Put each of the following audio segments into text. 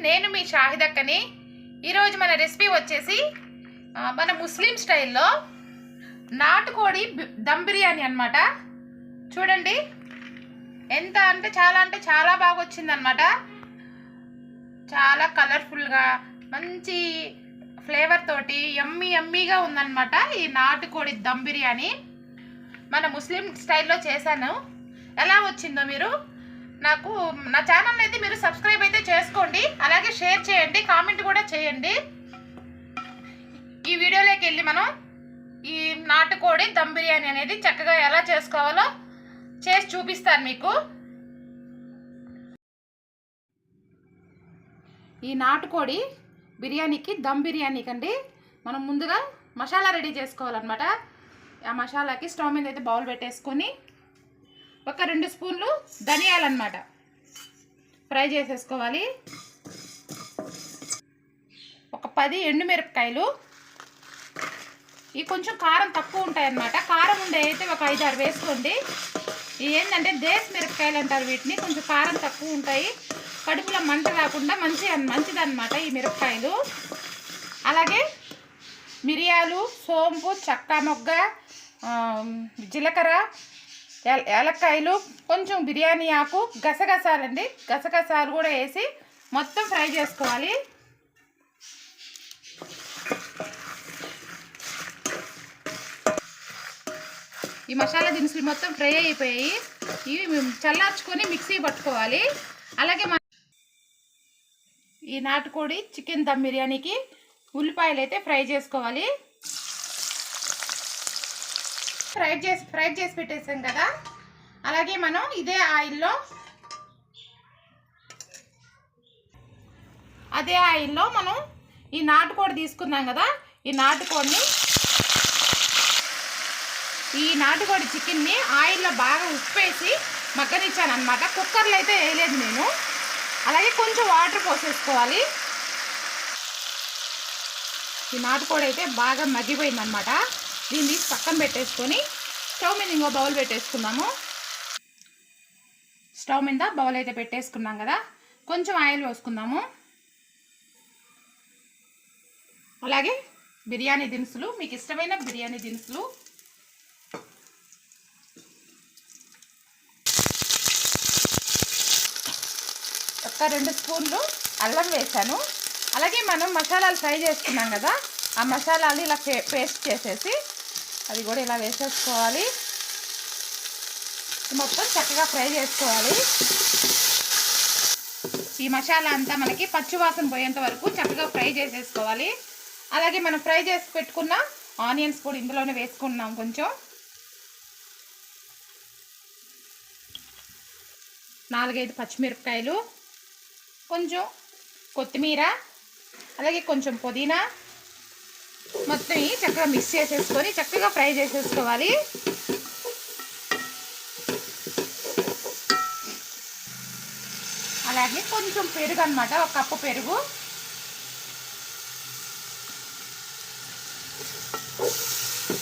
నేను మీ షాహిదక్కని ఈరోజు మన రెసిపీ వచ్చేసి మన ముస్లిం స్టైల్లో నాటుకోడి బి- దమ్ బిర్యానీ అన్నమాట. చూడండి. ఎంత అంటే చాలా అంటే చాలా బాగా వచ్చిందనమాట చాలా కలర్ఫుల్గా మంచి ఫ్లేవర్ తోటి ఎమ్మి ఎమ్మిగా ఉందన్నమాట ఈ నాటుకోడి దమ్ బిర్యానీ. మన ముస్లిం స్టైల్లో చేశాను. ఎలా వచ్చిందో మీరు నాకు నా ఛానల్ అయితే మీరు సబ్స్క్రైబ్ అయితే చేసుకోండి. అలాగే షేర్ చేయండి కామెంట్ కూడా చేయండి. ఈ వీడియోలోకి వెళ్ళి మనం ఈ నాటుకోడి దమ్ బిర్యానీ అనేది చక్కగా ఎలా చేసుకోవాలో చేసి చూపిస్తాను మీకు. ఈ నాటుకోడి బిర్యానీకి దమ్ బిర్యానీకి అండి మనం ముందుగా మసాలా రెడీ చేసుకోవాలన్నమాట. ఆ మసాలాకి స్టవ్ మీద అయితే బౌల్ పెట్టేసుకొని ఒక రెండు స్పూన్లు ధనియాలన్నమాట. ఫ్రై చేసేసుకోవాలి. ఒక పది ఎండుమిరపకాయలు. ఇవి కొంచెం కారం తక్కువ ఉంటాయన్నమాట. కారం ఉండే అయితే ఒక ఐదు ఆరు వేసుకోండి. ఇవి ఏంటంటే దేశ మిరపకాయలు అంటారు వీటిని. కొంచెం కారం తక్కువ ఉంటాయి. కడుపులో మంట రాకుండా మంచి మంచిదన్నమాట ఈ మిరపకాయలు. అలాగే మిరియాలు సోంపు చక్క మొగ్గ జీలకర్ర ఏలక్కాయలు కొంచెం బిర్యానీ ఆకు గసగసాలండి. గసగసాలు కూడా వేసి మొత్తం ఫ్రై చేసుకోవాలి. ఈ మసాలా దినుసులు మొత్తం ఫ్రై అయిపోయాయి. ఇవి మేము చల్లార్చుకొని మిక్సీ పట్టుకోవాలి. అలాగే మన ఈ నాటుకోడి చికెన్ దమ్ బిర్యానీకి ఉల్లిపాయలు అయితే ఫ్రై చేసుకోవాలి. ఫ్రై చేసి ఫ్రై చేసి పెట్టేసాం కదా. అలాగే మనం ఇదే ఆయిల్లో అదే ఆయిల్లో మనం ఈ నాటుకోడి తీసుకున్నాం కదా. ఈ నాటుకోడిని ఈ నాటుకోడి చికెన్ని ఆయిల్లో బాగా ఉప్పేసి మగ్గనిచ్చాను అనమాట కుక్కర్లో అయితే వేయలేదు నేను. అలాగే కొంచెం వాటర్ పోసేసుకోవాలి. ఈ నాటుకోడి అయితే బాగా మగ్గిపోయింది అనమాట దీన్ని తీసి పక్కన పెట్టేసుకొని స్టవ్ మీద ఇంకో బౌల్ పెట్టేసుకుందాము. స్టవ్ మీద బౌల్ అయితే పెట్టేసుకున్నాం కదా. కొంచెం ఆయిల్ పోసుకుందాము. అలాగే బిర్యానీ దినుసులు మీకు ఇష్టమైన బిర్యానీ దినుసులు. ఒక రెండు స్పూన్లు అల్లం వేసాను. అలాగే మనం మసాలాలు ఫ్రై చేసుకున్నాం కదా ఆ మసాలాలు ఇలా పే పేస్ట్ చేసేసి అది కూడా ఇలా వేసేసుకోవాలి. మొత్తం చక్కగా ఫ్రై చేసుకోవాలి. ఈ మసాలా అంతా మనకి పచ్చివాసన పోయేంత వరకు చక్కగా ఫ్రై చేసేసుకోవాలి. అలాగే మనం ఫ్రై చేసి పెట్టుకున్న ఆనియన్స్ కూడా ఇందులోనే వేసుకున్నాం కొంచెం. నాలుగైదు పచ్చిమిరపకాయలు కొంచెం కొత్తిమీర అలాగే కొంచెం పుదీనా మొత్తం చక్కగా మిక్స్ చేసేసుకొని చక్కగా ఫ్రై చేసేసుకోవాలి. అలాగే కొంచెం పెరుగు అనమాట ఒక కప్పు పెరుగు.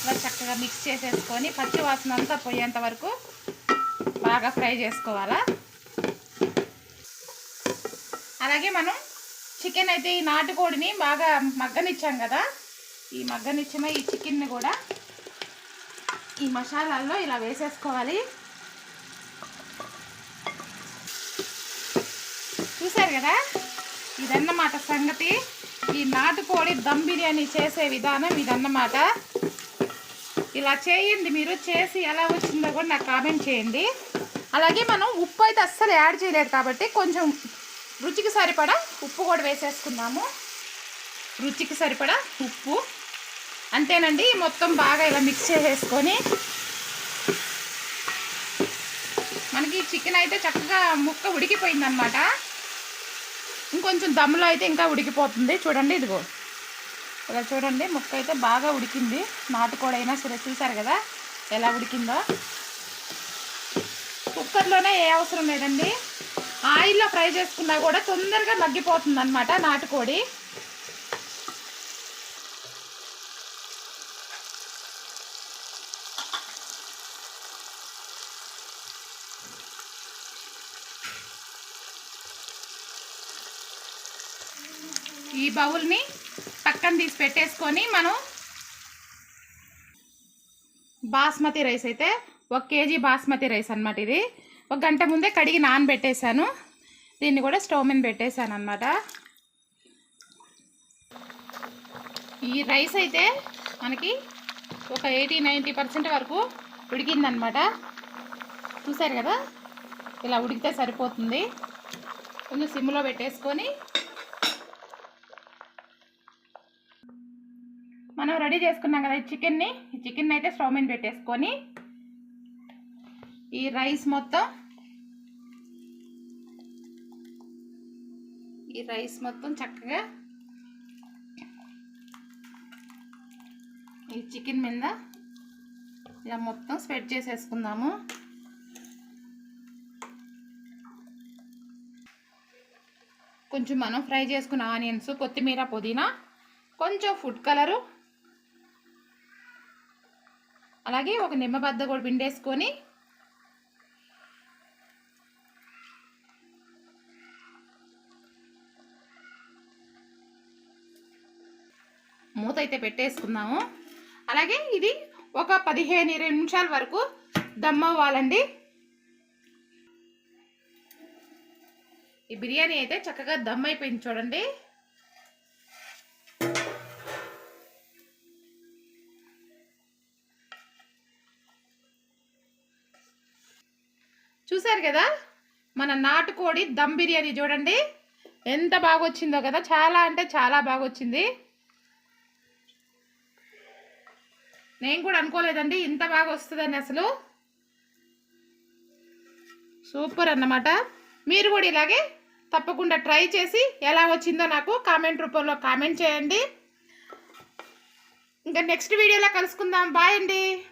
ఇలా చక్కగా మిక్స్ చేసేసుకొని పచ్చి వాసన అంతా పోయేంత వరకు బాగా ఫ్రై చేసుకోవాలా. అలాగే మనం చికెన్ అయితే ఈ నాటుకోడిని బాగా మగ్గనిచ్చాం కదా ఈ మగ్గనిచ్చిన ఈ చికెన్ని కూడా ఈ మసాలాల్లో ఇలా వేసేసుకోవాలి. చూసారు కదా? ఇదన్నమాట సంగతి. ఈ నాటుకోడి దమ్ బిర్యానీ చేసే విధానం ఇదన్నమాట. ఇలా చేయండి మీరు చేసి ఎలా వచ్చిందో కూడా నాకు కామెంట్ చేయండి. అలాగే మనం ఉప్పు అయితే అస్సలు యాడ్ చేయలేదు కాబట్టి కొంచెం రుచికి సరిపడా ఉప్పు కూడా వేసేసుకున్నాము రుచికి సరిపడా ఉప్పు. అంతేనండి మొత్తం బాగా ఇలా మిక్స్ చేసేసుకొని మనకి చికెన్ అయితే చక్కగా ముక్క ఉడికిపోయిందనమాట ఇంకొంచెం దమ్ములో అయితే ఇంకా ఉడికిపోతుంది. చూడండి ఇదిగో. ఇలా చూడండి ముక్క అయితే బాగా ఉడికింది. నాటుకోడి అయినా సరే చూసారు కదా ఎలా ఉడికిందో. కుక్కర్లోనే ఏ అవసరం లేదండి. ఆయిల్లో ఫ్రై చేసుకున్నా కూడా తొందరగా మగ్గిపోతుంది అనమాట నాటుకోడి. ఈ బౌల్ని పక్కన తీసి పెట్టేసుకొని మనం బాస్మతి రైస్ అయితే ఒక కేజీ బాస్మతి రైస్ అన్నమాట ఇది. ఒక గంట ముందే కడిగి నానబెట్టేశాను. దీన్ని కూడా స్టవ్ మీద పెట్టేశాను అనమాట ఈ రైస్ అయితే మనకి ఒక ఎయిటీ నైంటీ పర్సెంట్ వరకు ఉడికిందనమాట చూసారు కదా? ఇలా ఉడికితే సరిపోతుంది. కొంచెం సిమ్లో పెట్టేసుకొని మనం రెడీ చేసుకున్నాం కదా ఈ చికెన్ని. ఈ చికెన్ అయితే స్టవ్ మీద పెట్టేసుకొని ఈ రైస్ మొత్తం ఈ రైస్ మొత్తం చక్కగా ఈ చికెన్ మీద ఇలా మొత్తం స్ప్రెడ్ చేసేసుకుందాము. కొంచెం మనం ఫ్రై చేసుకున్న ఆనియన్స్ కొత్తిమీర పుదీనా కొంచెం ఫుడ్ కలరు అలాగే ఒక నిమ్మబద్ద కూడా పిండేసుకొని మూత అయితే పెట్టేసుకుందాము. అలాగే ఇది ఒక పదిహేను ఇరవై నిమిషాల వరకు దమ్ అవ్వాలండి. ఈ బిర్యానీ అయితే చక్కగా దమ్ అయిపోయింది చూడండి. చూసారు కదా? మన నాటుకోడి దమ్ బిర్యానీ చూడండి. ఎంత బాగా వచ్చిందో కదా? చాలా అంటే చాలా బాగా వచ్చింది నేను కూడా అనుకోలేదండి ఇంత బాగా వస్తుందని అసలు. సూపర్ అన్నమాట. మీరు కూడా ఇలాగే తప్పకుండా ట్రై చేసి ఎలా వచ్చిందో నాకు కామెంట్ రూపంలో కామెంట్ చేయండి. ఇంకా నెక్స్ట్ వీడియోలో కలుసుకుందాం. బాయ్ అండి.